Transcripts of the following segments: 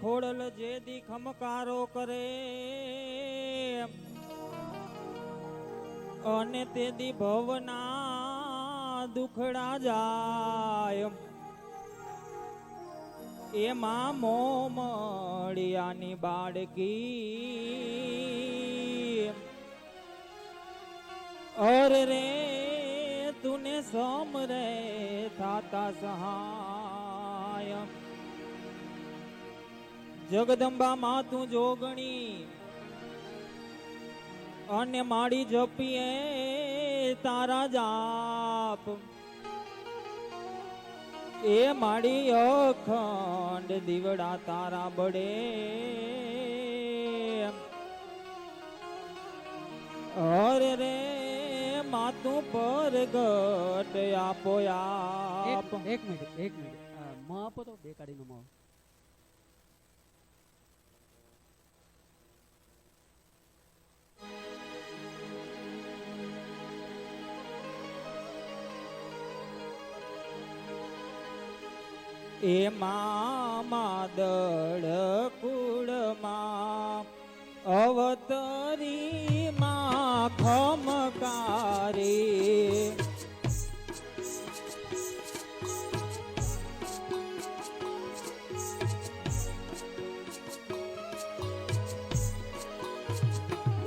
ખોડલ જે દી ખમકારો કરે. અને તે દી ભવના દુખડા જાય. એમાં મોમડિયાની બાળકી. અરે રે, તુને સમરે થાતા સહાય. જગદંબા માં જોગણી. અને માડી જપીએ તારા જાપ. એ માડી અખંડ દીવડા તારા બડે અરે રે માતું પર ગટ આપો આપ. એક મિનિટ એક મિનિટ. અ, આપો તો બે કાઢીનો મ. એમાં માદળ કુળમાં અવતરી માં ખમકારી.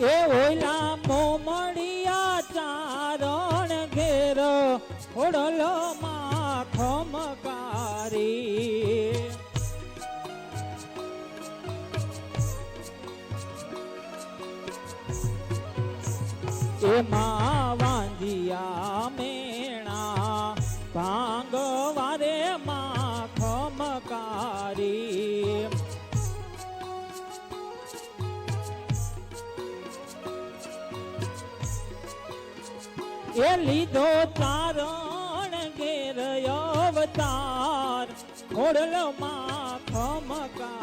એ ઓલા મોમડિયા ચારણ ઘેર ઓડલો માં એમાં વાંજિયા મેણા ભાંગવારે માં ખમકારી એ લીધો તારણ ઘેર અવતાર ખોડલ માં ખમકારી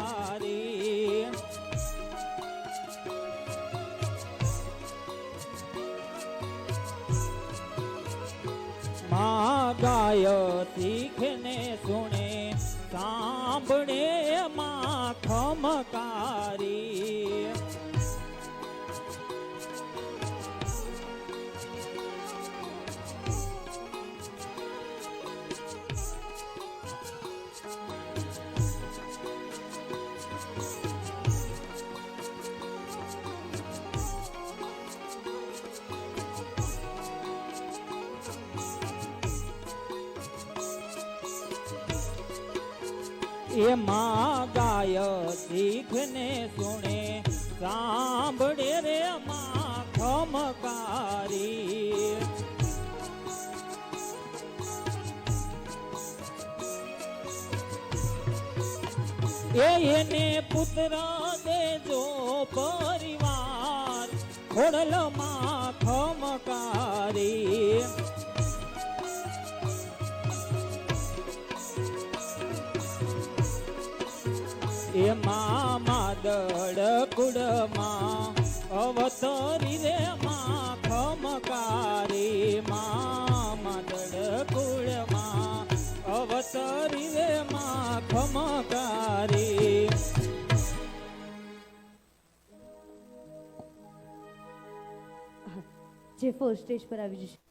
ગાય શીખને સુણે સાંભળે માં ખમકારી એમાં ગાય શીખને સુણે, સાંભળે રે માં ખમકારી. એને પુત્ર દેજો પરિવાર ખોડલ માં ખમકારી. એમાં માદળ કુડમાં અવતરી રે માં, ખમકારી માં, માદળ કુળમાં, અવતરી રે માં, ખમકારી જે ફર્સ્ટ સ્ટેજ પર આવી જશે.